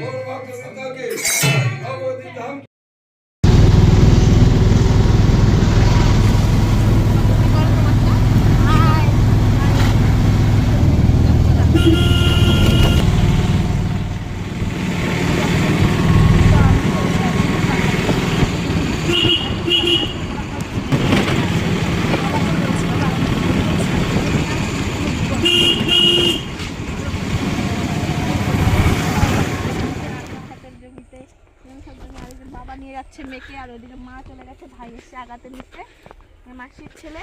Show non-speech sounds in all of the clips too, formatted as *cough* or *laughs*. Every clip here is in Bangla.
Go to Rocky Rocky. যাচ্ছে আর ওদিকে মা চলে গেছে ভাই এসে আগাতে নিতে। মাসির ছেলে।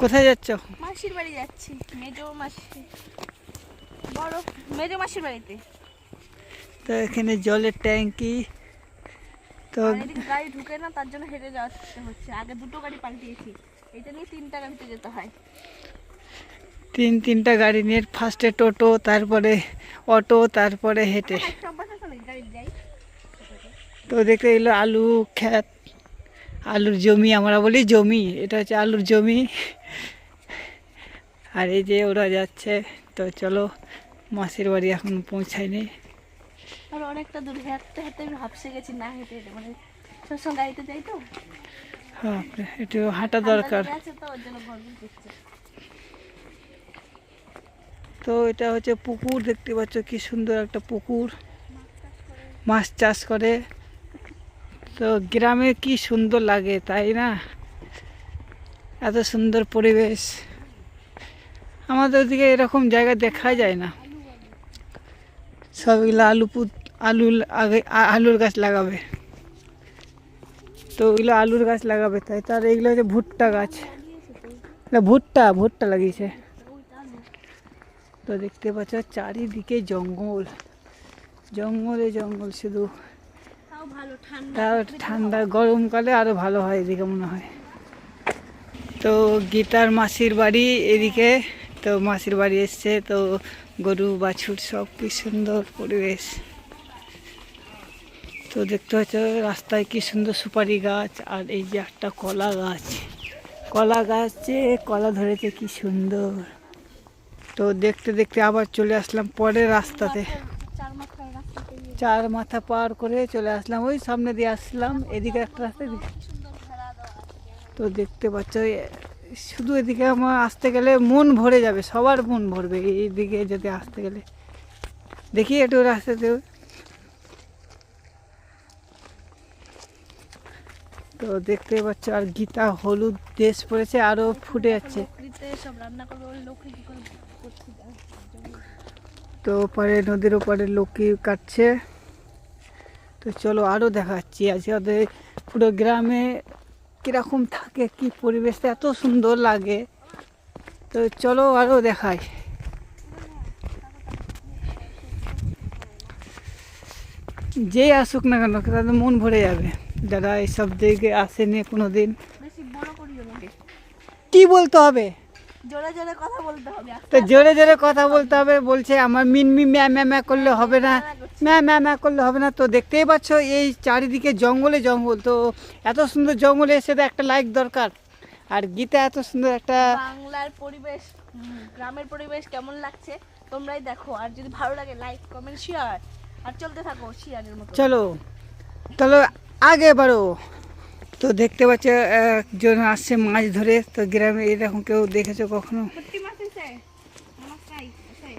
কোথায় যাচ্ছ মাসির বাড়ি যাচ্ছি মেজো মাসি। বড় মেজো মাসির বাড়িতে। তো এখানে জলের ট্যাঙ্কি। তো গাড়ি ঢুকে না তার জন্য হেঁটে যাওয়াতে হচ্ছে আগে দুটো গাড়ি পাল্টিয়েছি এটা নিয়ে তিনটা গাড়িতে যেতে হয়। তিন তিনটা গাড়ি নিয়ে ফার্স্টে টোটো তারপরে অটো তারপরে হেঁটে সব বাসা চলে গাড়ি যাই তো দেখতে এলো আলু ক্ষেত আলুর জমি আমরা বলি জমি এটা হচ্ছে আলুর জমি। আর এই যে ওরা যাচ্ছে তো চলো মাসির বাড়ি এখন পৌঁছায়নি আর অনেকটা দূর হেঁটতে হেঁটে আমি হাফসে গেছি না হেঁটে হেঁটে মানে সবসময় গাড়িতে যাই তো। হ্যাঁ একটু হাঁটা দরকার। তো এটা হচ্ছে পুকুর দেখতে পাচ্ছ কি সুন্দর একটা পুকুর। মাছ চাষ করে। তো গ্রামে কি সুন্দর লাগে, তাই না? এত সুন্দর পরিবেশ। আমাদের ওদিকে এরকম জায়গা দেখা যায় না। সবগুলো আলু পুত আলু আগে আলুর গাছ লাগাবে। তো ওইগুলো আলুর গাছ লাগাবে, তাই তার এইগুলো হচ্ছে ভুট্টা গাছ। ভুট্টা ভুট্টা লাগিয়েছে। তো দেখতে পাচ্ছ, চারিদিকে জঙ্গল। জঙ্গলে জঙ্গল শুধু। ঠান্ডা ঠান্ডা গরমকালে আরও ভালো হয় এদিকে মনে হয়। তো গীতার মাসির বাড়ি এদিকে তো মাসির বাড়ি এসছে তো গরু বাছুর সব কি সুন্দর পরিবেশ। তো দেখতে পাচ্ছ রাস্তায় কি সুন্দর সুপারি গাছ আর এই যে একটা কলা গাছ। কলা গাছে কলা ধরেছে কি সুন্দর। তো দেখতে দেখতে আবার চলে আসলাম পরের রাস্তাতে চার মাথায় রাস্তা পেরিয়ে চার মাথা পার করে চলে আসলাম। ওই সামনে দিয়ে আসলাম, এদিকে একটা রাস্তা তো দেখতে পাচ্ছ শুধু এদিকে আমার আসতে গেলে মন ভরে যাবে, সবার মন ভরবে এইদিকে যদি আসতে গেলে। দেখি একটু রাস্তাতে। তো দেখতে পাচ্ছ, আর গীতা হলুদ ড্রেস পরেছে আরও ফুটে যাচ্ছে। তো ওপারে নদীর ওপারে লোকি কাটছে। তো চলো আরও দেখাচ্ছি। আজকে ওদের পুরো গ্রামে কীরকম থাকে কি পরিবেশটা এত সুন্দর লাগে। তো চলো আরও দেখাই। যে আসুক না কেন তাদের মন ভরে যাবে। যারা এইসব দিকে আসেনি কোনো দিন কি বলতে হবে? জোরে জোরে কথা বলতে হবে। তো জোরে জোরে কথা বলতে হবে বলছে আমার মিনমি ম্যা ম্যা ম্যা করলে হবে না ম্যা ম্যা ম্যা করলে হবে না। তো দেখতেই পাচ্ছ এই চারিদিকে জঙ্গলে জঙ্গল। তো এত সুন্দর জঙ্গলে এসে তো একটা লাইক দরকার। আর গীতা এত সুন্দর একটা বাংলার পরিবেশ গ্রামের পরিবেশ কেমন লাগছে তোমরাই দেখো। আর যদি ভালো লাগে লাইক কমেন্ট শেয়ার আর চলতে থাকো শেয়ারের মতো। চলো চলো আগে বাড়ো। তো দেখতে পাচ্ছ একজন আসছে মাছ ধরে। তো গ্রামে এরকম কেউ দেখেছ কখনো সত্যি মাছ আছে মাছ চাই আছে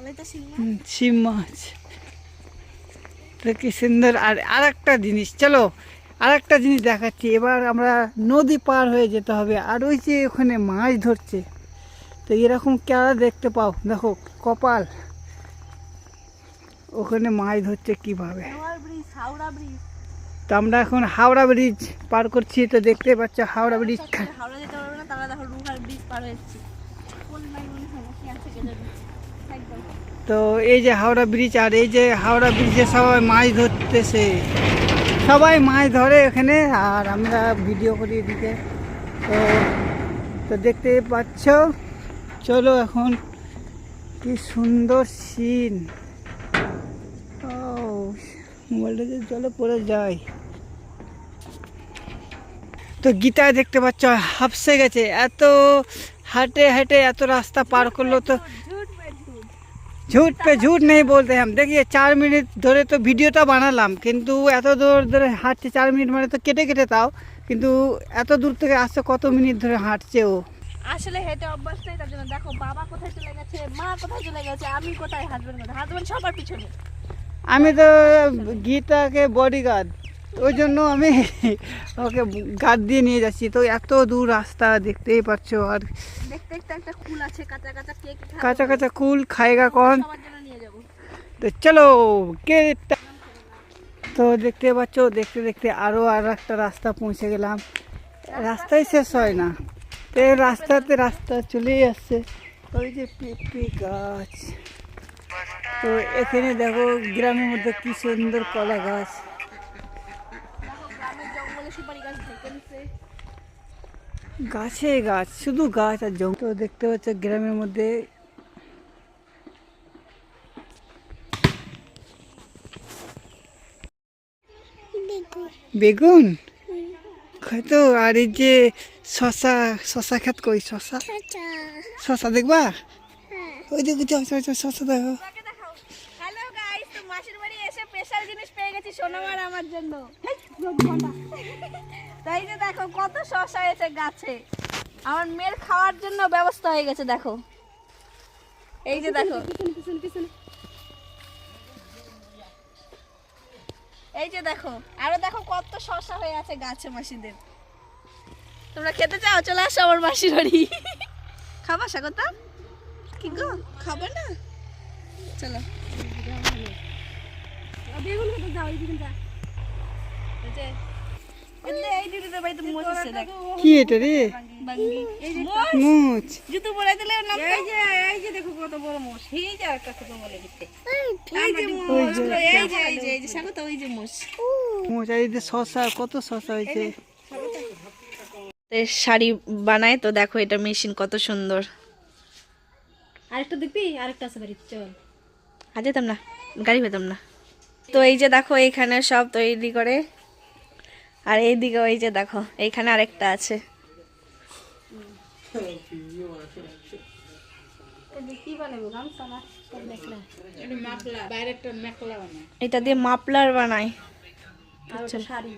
তাহলে তো শিং মাছ। তো কি সুন্দর। আর আর একটা জিনিস চলো আর একটা জিনিস দেখাচ্ছি। এবার আমরা নদী পার হয়ে যেতে হবে। আর ওই যে ওখানে মাছ ধরছে তো এরকম কারা দেখতে পাও? দেখো কপাল। ওখানে মাছ ধরছে কীভাবে? হাওড়া ব্রিজ। তো আমরা এখন হাওড়া ব্রিজ পার করছি তো দেখতে পাচ্ছ হাওড়া ব্রিজ হাওড়া যেতে পারবে না তারা দেখো লোহার ব্রিজ পার হয়েছে কোন তো এই যে হাওড়া ব্রিজ আর এই যে হাওড়া ব্রিজে সবাই মাছ ধরতেছে। সবাই মাছ ধরে এখানে আর আমরা ভিডিও করি এদিকে। তো তো দেখতে পাচ্ছ? চলো এখন কি সুন্দর সিন ও মোবাইলটা যে জলে পড়ে যায়। তো গীতা দেখতে পাচ্ছ হাফসে গেছে। এত হাঁটে হাঁটে এত রাস্তা পার করল তো ঝুট পে ঝুট নেই বলতে হাম দেখি চার মিনিট ধরে তো ভিডিওটা বানালাম কিন্তু এত দূর ধরে হাঁটছে চার মিনিট মানে তো কেটে কেটে তাও কিন্তু এত দূর থেকে আসছে কত মিনিট ধরে হাঁটছে ও আসলে হেঁটে অভ্যাস তার জন্য দেখো বাবা কোথায় চলে গেছে মা কোথায় চলে গেছে আমি কোথায় হাজবেন্ড কোথায় হাজবেন্ড সবার পিছনে। আমি তো গীতাকে বডিগার্ড ওই জন্য আমি ওকে গার্ড দিয়ে নিয়ে যাচ্ছি। তো এত দূর রাস্তা দেখতেই পাচ্ছ আর দেখতে দেখতে একটা কুল আছে কাঁচা কাঁচা কেক কাঁচা কাঁচা কুল খাইগা কন। তো চলো কে তো দেখতে পাচ্ছ দেখতে দেখতে আরও আর একটা রাস্তা পৌঁছে গেলাম। রাস্তাই শেষ হয় না। তো রাস্তাতে রাস্তা চলেই আসছে। ওই যে পেঁপে গাছ। তো এখানে দেখো গ্রামের মধ্যে কি সুন্দর কলা গাছ। সুপারি গাছ গাছে গাছ শুধু গাছ আর জঙ্গল দেখতে পাচ্ছ গ্রামের মধ্যে বেগুন? হয়তো আর এই যে শশা শশা খেত কই? শশা? শশা। দেখবা? ওই দেখো শশা দেখো। তাকে হ্যালো গাইস তো মাসির বাড়ি এসে স্পেশাল জিনিস পেয়ে গেছি সোনামার আমার জন্য। *laughs* তাই যে দেখো, কত শসা এসে গাছে। আমার মেয়ের খাওয়ার জন্য ব্যবস্থা হয়ে গেছে, দেখো। এই যে দেখো। এই যে দেখো, আরও দেখো কত শসা হয়ে আছে গাছে মাসিদের। তোমরা খেতে চাও? চলে আসো আমার মাসির বাড়ি। *laughs* খাবা স্বাগতা? কি গো, খাবে না? চলো। বেগুন খেতে যাও এই দিকে যা। কি এটা রে? বাঙ্গি। এই যে মুচ জুতো পরে দিলে নাম এই যে এই যে দেখো কত বড় এই যে একটা ছোট বলে দিতে। এই যে মোচ এই যে এই যে এই যে স্বাগত ওই যে মোচ মুচ আর এই যে শশা কত হয়েছে। শাড়ি বানায় তো দেখো এটা মেশিন কত সুন্দর। আরেকটা দেখবি? আরেকটা আছে বাড়ি চল। আর যেতাম না গাড়ি পেতাম না। তো এই যে দেখো এইখানে সব তৈরি করে আর এইদিকে ওই যে দেখো এইখানে আরেকটা আছে। এটা দিয়ে মাপলার বানাই আর শাড়ি।